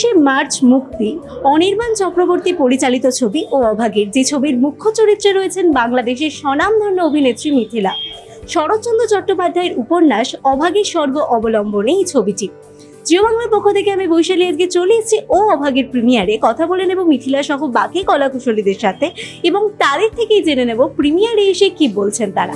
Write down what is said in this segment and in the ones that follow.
উনত্রিশে মার্চ মুক্তি, অনির্বাণ চক্রবর্তী পরিচালিত ছবি ও অভাগীর, যে ছবির মুখ্য চরিত্রে রয়েছেন বাংলাদেশের স্বনামধন্য অভিনেত্রী মিথিলা। শরৎচন্দ্র চট্টোপাধ্যায়ের উপন্যাস অভাগীর স্বর্গ অবলম্বনে এই ছবিটি। জিও বাংলার পক্ষ থেকে আমি বৈশালী আজকে চলে এসেছি ও অভাগীর প্রিমিয়ারে। কথা বলে নেব মিথিলা সহ বাকি কলাকুশলীদের সাথে এবং তাদের থেকেই জেনে নেব প্রিমিয়ারে এসে কি বলছেন তারা।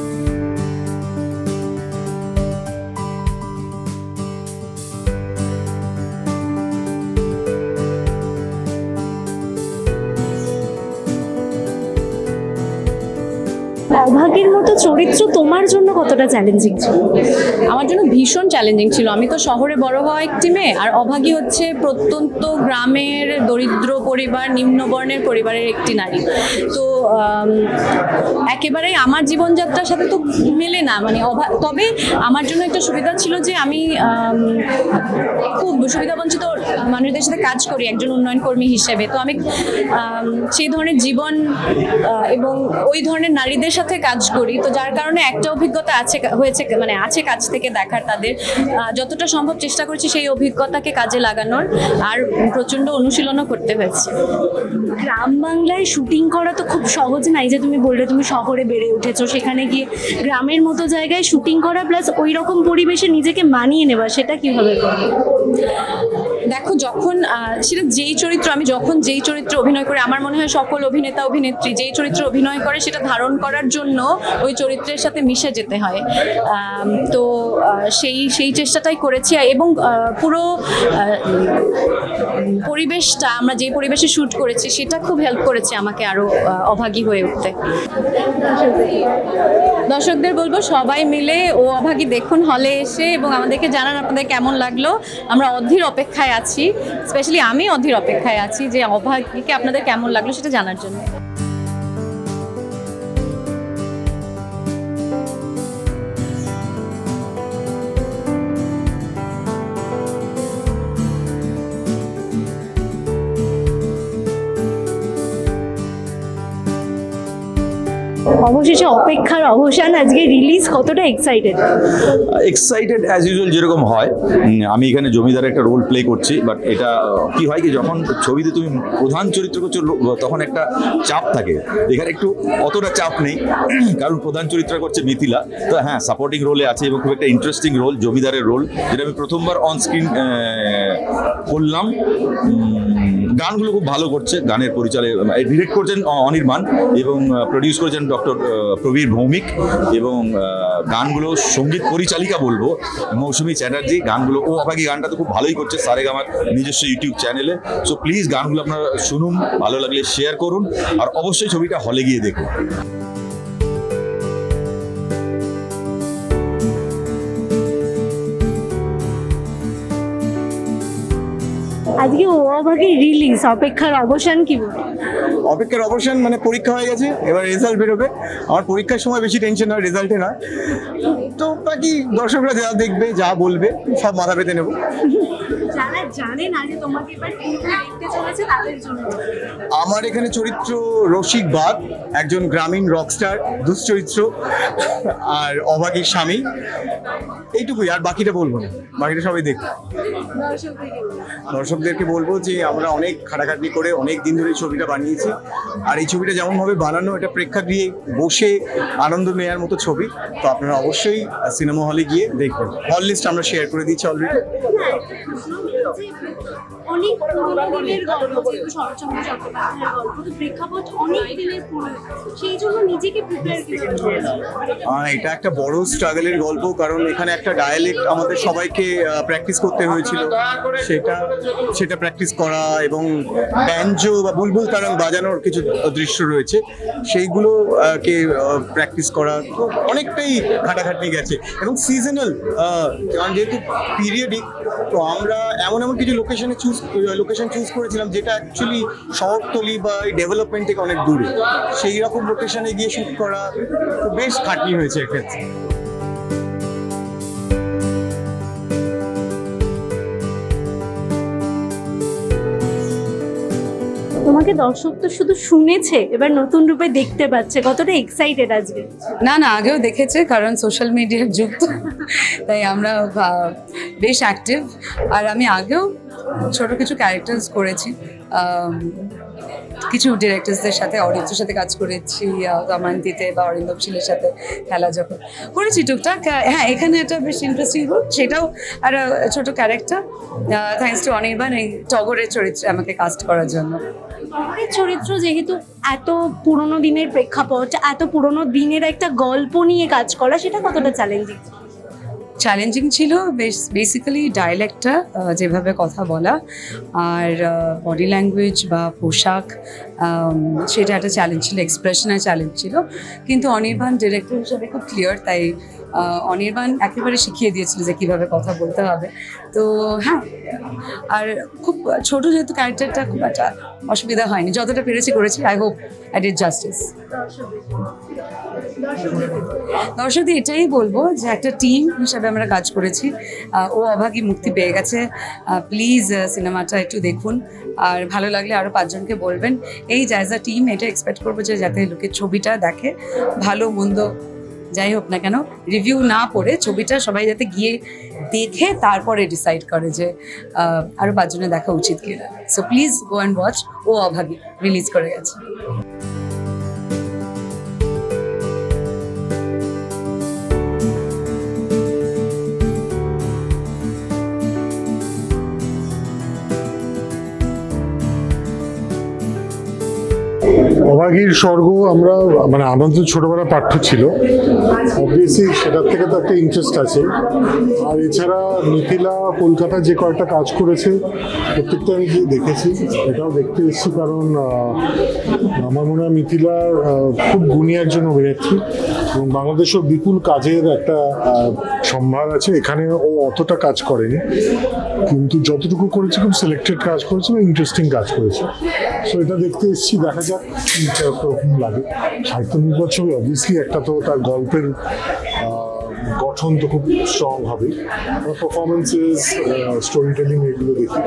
অভাগীর মতো চরিত্র তোমার জন্য কতটা চ্যালেঞ্জিং ছিল? আমার জন্য ভীষণ চ্যালেঞ্জিং ছিল। আমি তো শহরে বড় হওয়া একটি মেয়ে আর অভাগী হচ্ছে প্রত্যন্ত গ্রামের দরিদ্র পরিবার নিম্নবর্ণের পরিবারের একটি নারী। তো আম, একেবারে আমার জীবনযাত্রার সাথে তো মেলে না। মানে অভা তবে আমার জন্য একটা সুবিধা ছিল যে আমি খুব সুবিধাবঞ্চিত মানুষদের সাথে কাজ করি একজন উন্নয়ন কর্মী হিসেবে। তো আমি সেই ধরনের জীবন এবং ওই ধরনের নারীদের সাথে কাজ করি। তো যার কারণে একটা অভিজ্ঞতা আছে হয়েছে মানে আছে কাছ থেকে দেখার তাদের। যতটা সম্ভব চেষ্টা করছি সেই অভিজ্ঞতাকে কাজে লাগানোর আর প্রচণ্ড অনুশীলনও করতে হয়েছে। গ্রাম বাংলায় শুটিং করা তো খুব সহজ নাই যে তুমি বললে তুমি শহরে বেড়ে উঠেছো সেখানে গিয়ে গ্রামের মতো জায়গায় শুটিং করা প্লাস ওই রকম পরিবেশে নিজেকে মানিয়ে নেওয়া সেটা কীভাবে করবে? দেখো যখন সেটা যেই চরিত্র আমি যখন যেই চরিত্রে অভিনয় করি আমার মনে হয় সকল অভিনেতা অভিনেত্রী যেই চরিত্রে অভিনয় করে সেটা ধারণ করার জন্য ওই চরিত্রের সাথে মিশে যেতে হয়। তো সেই সেই চেষ্টাটাই করেছি এবং পুরো পরিবেশটা, আমরা যে পরিবেশে শ্যুট করেছি সেটা খুব হেল্প করেছে আমাকে আরও অভাগী হয়ে উঠতে। দর্শকদের বলব সবাই মিলে ও অভাগী দেখুন হলে এসে এবং আমাদেরকে জানান আপনাদের কেমন লাগল। আমরা অধীর অপেক্ষায় আছি স্পেশালি আমি অধীর অপেক্ষায় আছি যে অভাগীকে আপনাদের কেমন লাগল সেটা জানার জন্য। অবশেষে অপেক্ষার অবসান আজকে রিলিজ কতটা এক্সাইটেড এক্সাইটেড অ্যাজ ইউজুয়াল যেরকম হয় আমি এখানে জমিদার একটা রোল প্লে করছি বাট এটা কি হয় কি, যখন ছবিতে তুমি প্রধান চরিত্র করছ তখন একটা চাপ থাকে। এখানে একটু অতটা চাপ নেই, কারণ প্রধান চরিত্র করছে মিথিলা। তো হ্যাঁ সাপোর্টিং রোলে আছে এবং খুব একটা ইন্টারেস্টিং রোল জমিদারের রোল যেটা আমি প্রথমবার অন স্ক্রিন করলাম। গানগুলো খুব ভালো করছে, গানের পরিচালক ডিরেক্ট করছেন অনির্বাণ এবং প্রডিউস করেছেন ডক্টর প্রবীর ভৌমিক এবং গানগুলো সংগীত পরিচালিকা বলব, মৌসুমি চ্যাটার্জি, গানগুলো, ও আপাকি গানটা তো খুব ভালোই করছে সারেগ আমার নিজস্ব ইউটিউব চ্যানেলে সো প্লিজ গানগুলো আপনারা শুনুন, ভালো লাগলে শেয়ার করুন, আর অবশ্যই ছবিটা হলে গিয়ে দেখুন। আজকে ও অভাগী রিলিজ অপেক্ষার অবসান কি বলব? অপেক্ষার অবসান মানে পরীক্ষা হয়ে গেছে, এবার রেজাল্ট বেরোবে। আমার পরীক্ষার সময় বেশি টেনশন হয় রেজাল্টে না তো বাকি দর্শকরা যা দেখবে, যা বলবে, সব মাথা পেতে নেব। জানে না যে তোমাকে এবার দেখতে চলেছে তাদের জন্য? আমার এখানে চরিত্র রসিক বাদ একজন গ্রামীণ রকস্টার দুশ্চরিত্র আর অভাগীর স্বামী। এইটুকুই আর বাকিটা বলব না। বাকিটা সবাই দেখবে। দর্শকদেরকে বলব যে আমরা অনেক খাটাখাটনি করে অনেক দিন ধরে ছবিটা বানিয়েছি। আর এই ছবিটা যেমনভাবে বানানো এটা প্রেক্ষাগৃহে বসে আনন্দ নেওয়ার মতো ছবি। তো আপনারা অবশ্যই সিনেমা হলে গিয়ে দেখবেন। হল লিস্ট আমরা শেয়ার করে দিচ্ছি অলরেডি 这一款 অনেক পুরোনো দিনের গল্প যেহেতু শরৎচন্দ্র চট্টোপাধ্যায়ের গল্প তো প্রেক্ষাপট অনেক দিনের পুরনো। সেই জন্য নিজেকে প্রিপেয়ার এটা একটা বড় স্ট্রাগলের গল্প কারণ এখানে একটা ডায়ালেক্ট আমাদের সবাইকে প্র্যাকটিস করতে হয়েছিল। সেটা সেটা প্র্যাকটিস করা এবং ব্যাঞ্জো বা বুলবুল তারাং বাজানোর কিছু দৃশ্য রয়েছে। সেইগুলো কে প্র্যাকটিস করা তো অনেকটাই ঘাটাঘাটি গেছে। এবং সিজনাল কারণ যেহেতু পিরিয়ডিক তো আমরা এমন এমন কিছু লোকেশনে চুজ লোকেশন চুজ করেছিলাম যেটা অ্যাকচুয়ালি শহরতলি বা এই ডেভেলপমেন্ট থেকে অনেক দূরে। সেই রকম লোকেশনে গিয়ে শুট করা বেশ খাটনি হয়েছে এক্ষেত্রে। তোমাকে দর্শক তো শুধু শুনেছে, এবার নতুন রূপে দেখতে পাচ্ছে। কতটা এক্সাইটেড আজকে? না না, আগেও দেখেছে, কারণ সোশ্যাল মিডিয়ার যুগ। তাই আমরা বেশ অ্যাক্টিভ আর আমি আগেও ছোট কিছু ক্যারেক্টার্স করেছি। কিছু ডিরেক্টরসদের সাথে অডিয়েন্সের সাথে কাজ করেছি আহ, দময়ন্তীতে বা অরিন্দম শীলের সাথে খেলা যখন করেছি টুকটাক। হ্যাঁ এখানে একটা বেশ ইন্টারেস্টিং রোল সেটাও একটা ছোট ক্যারেক্টার থ্যাংকস টু অনির্বাণ এই টগরের চরিত্রে আমাকে কাস্ট করার জন্য। শহরের চরিত্র যেহেতু এত পুরনো দিনের প্রেক্ষাপট এত পুরনো দিনের একটা গল্প নিয়ে কাজ করা সেটা কতটা চ্যালেঞ্জিং চ্যালেঞ্জিং ছিল বেশ বেসিক্যালি ডায়ালেক্টটা যেভাবে কথা বলা আর বডি ল্যাঙ্গুয়েজ বা পোশাক সেটা একটা চ্যালেঞ্জ ছিল এক্সপ্রেশনের চ্যালেঞ্জ ছিল। কিন্তু অনির্বাণ ডিরেক্টর হিসাবে খুব ক্লিয়ার তাই অনির্বাণ একেবারে শিখিয়ে দিয়েছিল যে কীভাবে কথা বলতে হবে। তো হ্যাঁ আর খুব ছোট যেহেতু ক্যারেক্টারটা খুব একটা অসুবিধা হয়নি যতটা পেরেছি করেছি I hope I did justice দর্শকদের এটাই বলব যে একটা টিম হিসাবে আমরা কাজ করেছি। ও অভাগী মুক্তি পেয়ে গেছে। প্লিজ সিনেমাটা একটু দেখুন। আর ভালো লাগলে আরও পাঁচজনকে বলবেন। এই জায়জা টিম এটা এক্সপেক্ট করব যে যাতে লোকের ছবিটা দেখে। ভালো, মন্দ, যাই হোক না কেন রিভিউ না পড়ে ছবিটা সবাই যাতে গিয়ে দেখে তারপরে ডিসাইড করে যে আরও পাঁচজনে দেখা উচিত কিনা। So please go and watch O Abhagi release করে গেছে। অভাগীর স্বর্গ আমরা মানে আমাদের ছোটবেলা পাঠ্য ছিল। অবভিয়াসলি সেটার থেকে তো একটা ইন্টারেস্ট আছে। আর এছাড়া মিথিলা কলকাতা যে কয়েকটা কাজ করেছে, প্রত্যেকটা আমি গিয়ে দেখেছি। এটাও দেখতে এসেছি কারণ আমার মনে হয় মিথিলা খুব গুণী একজন অভিনেত্রী এবং বাংলাদেশেও বিপুল কাজের একটা সম্ভার আছে। এখানে ও অতটা কাজ করেনি। কিন্তু যতটুকু করেছে, খুব সিলেক্টেড কাজ করেছে ইন্টারেস্টিং কাজ করেছে। সো এটা দেখতে এসেছি, দেখা যাক। কি রকম লাগে। সাহিত্য ছবি অবভিয়াসলি একটা তো তার গল্পের গঠন তো খুব স্ট্রং হবে। পারফরমেন্সেস স্টোরি টেলিং এগুলো দেখি।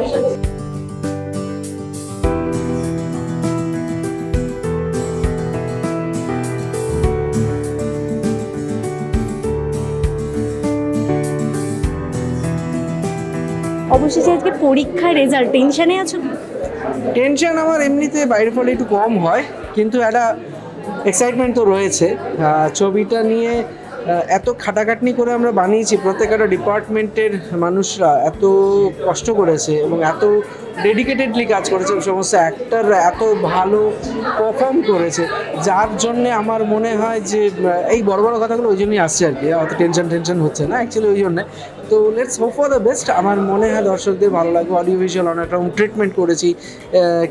অবশেষে আজকে পরীক্ষার রেজাল্ট টেনশনে আছো? টেনশন আমার এমনিতে বাইরে ফলে একটু কম হয়, কিন্তু একটা এক্সাইটমেন্ট তো রয়েছে। ছবিটা নিয়ে এত খাটাখাটনি করে আমরা বানিয়েছি, প্রত্যেকটা ডিপার্টমেন্টের মানুষরা এত কষ্ট করেছে এবং এত ডেডিকেটেডলি কাজ করেছে সমস্ত অ্যাক্টাররা এত ভালো পারফর্ম করেছে, যার জন্যে আমার মনে হয় যে, এই বড় বড় কথাগুলো ওই জন্যই আসছে আর কি। অত টেনশন টেনশন হচ্ছে না অ্যাকচুয়ালি ওই জন্যে। তো let's hope for the best আমার মনে হয় দর্শকদের ভালো লাগবে অডিও ভিজুয়াল অনেক রকম ট্রিটমেন্ট করেছি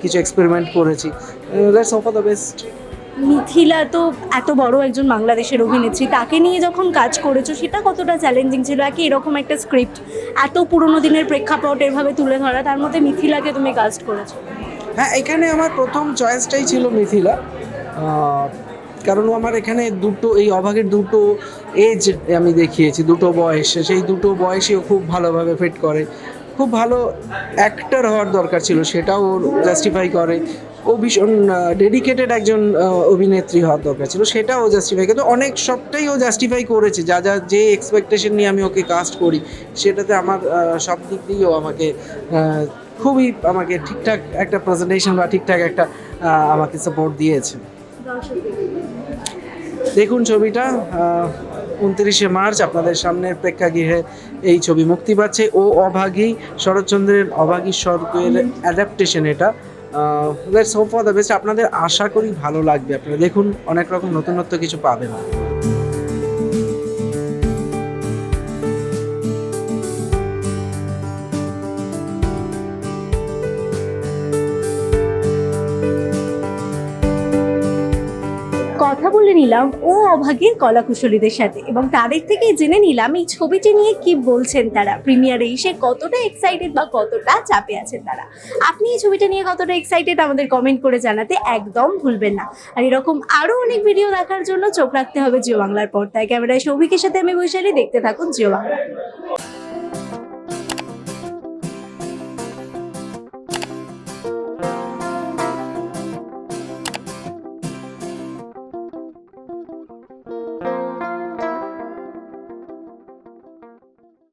কিছু এক্সপেরিমেন্ট করেছি। Let's hope for the best Mithila তো এত বড় একজন বাংলাদেশের অভিনেত্রী তাকে নিয়ে যখন কাজ করেছ সেটা কতটা চ্যালেঞ্জিং ছিল? একই এরকম একটা স্ক্রিপ্ট এত পুরনো দিনের প্রেক্ষাপট এভাবে তুলে ধরা তার মধ্যে মিথিলাকে তুমি কাস্ট করেছ? হ্যাঁ এখানে আমার প্রথম চয়েসটাই ছিল মিথিলা। কারণ আমার এখানে দুটো, এই অভাগের দুটো এজ আমি দেখিয়েছি, দুটো বয়স। সেই দুটো বয়সেও খুব ভালোভাবে ফিট করে। খুব ভালো অ্যাক্টর হওয়ার দরকার ছিল, সেটাও জাস্টিফাই করে। ও ভীষণ ডেডিকেটেড একজন অভিনেত্রী হওয়ার দরকার ছিল, সেটাও জাস্টিফাই কিন্তু অনেক সবটাই ও জাস্টিফাই করেছে, যা যা যে এক্সপেকটেশন নিয়ে আমি ওকে কাস্ট করি, সেটাতে আমার সব দিক দিয়েও আমাকে খুবই আমাকে ঠিকঠাক একটা প্রেজেন্টেশন বা ঠিকঠাক একটা আমাকে সাপোর্ট দিয়েছে। দেখুন ছবিটা উনত্রিশে মার্চ, আপনাদের সামনের প্রেক্ষাগৃহে এই ছবি মুক্তি পাচ্ছে। ও অভাগী, শরৎচন্দ্রের অভাগী স্বর্গের অ্যাডাপ্টেশন এটা। Let's hope for the best আপনাদের আশা করি ভালো লাগবে। আপনারা দেখুন, অনেক রকম নতুনত্ব কিছু পাবেন। কথা বলে নিলাম ও অভাগীর কলাকুশলীদের সাথে এবং তাদের থেকে জেনে নিলাম এই ছবিটি নিয়ে কি বলছেন তারা। প্রিমিয়ারে এসে কতটা এক্সাইটেড বা কতটা চাপে আছেন তারা? আপনি এই ছবিটা নিয়ে কতটা এক্সাইটেড আমাদের কমেন্ট করে জানাতে একদম ভুলবেন না। আর এরকম আরও অনেক ভিডিও দেখার জন্য চোখ রাখতে হবে জিও বাংলার পর্দায়। ক্যামেরায় সৌভিকের সাথে আমি বৈশালী, দেখতে থাকুন জিও বাংলা।